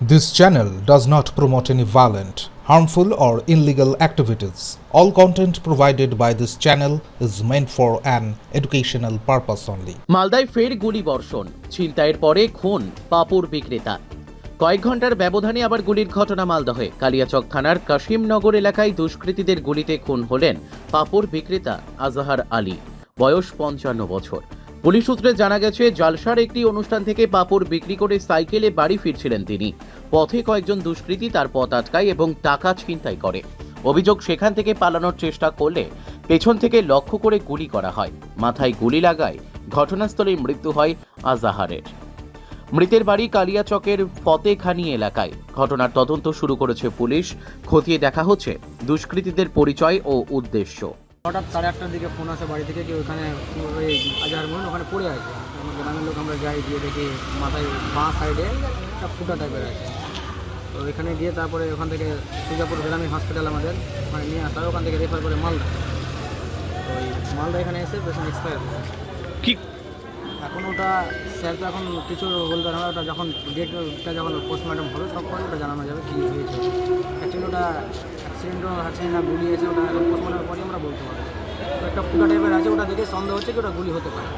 This channel does not promote any violent, harmful, or illegal activities. All content provided by this channel is meant for an educational purpose only. মালদায় ফের গুলি বর্ষণ ছিনতাইয়ের পরে খুন পাপুর বিক্রেতা কয়েক ঘণ্টার ব্যবধানে আবার গুলির ঘটনা মালদহে কালিয়াচক থানার কাশিমনগর এলাকায় দুষ্কৃতীদের গুলিতে খুন হলেন পাপুর বিক্রেতা আজাহার আলী বয়স পঞ্চান্ন বছর পুলিশ সূত্রে জানা গেছে, জালসার একটি অনুষ্ঠান থেকে পাপড় বিক্রি করে সাইকেলে বাড়ি ফিরছিলেন তিনি। পথে কয়েকজন দুষ্কৃতী তার পথ আটকায় এবং টাকা ছিনতাই করে। অভিযোগ সেখান থেকে পালানোর চেষ্টা করলে পেছন থেকে লক্ষ্য করে গুলি করা হয়। মাথায় গুলি লাগায় ঘটনাস্থলে মৃত্যু হয় আজাহারের। মৃতের বাড়ি কালিয়াচকের ফতেখানি এলাকায়। ঘটনার তদন্ত শুরু করেছে পুলিশ। খতিয়ে দেখা হচ্ছে দুষ্কৃতীদের পরিচয় ও উদ্দেশ্য। হঠাৎ সাড়ে আটটার দিকে ফোন আসে বাড়ি থেকে কি ওখানে ওই আজহার মোহন ওখানে পড়ে আছে। আমার গ্রামের লোক আমরা যাই গিয়ে দেখি মাথায় বাঁ সাইডে একটা ফুটা টাইপের আছে। তো এখানে গিয়ে তারপরে ওখান থেকে সুজাপুর গ্রামীণ হসপিটাল আমাদের ওখানে নিয়ে আসা হয়, ওখান থেকে রেফার করে মালদা। তো ওই মালদা এখানে এসে পেশেন্ট এক্সপায়ার কি? এখন ওটা স্যার তো এখন কিছু বলতে পারে ওটা যখন ডেটটা যখন পোস্টমর্টম হবে তখন ওটা জানানো যাবে কী হয়েছে। অ্যাকচুয়ালি ওটা অ্যাক্সিডেন্টও আছে না গুলি আছে, ওটা পোস্টমর্টমের পরই আমরা বলতে পারব। একটা ফুটা টাইপের আছে, ওটা দেখে সন্দেহ হচ্ছে কি ওটা গুলি হতে পারে।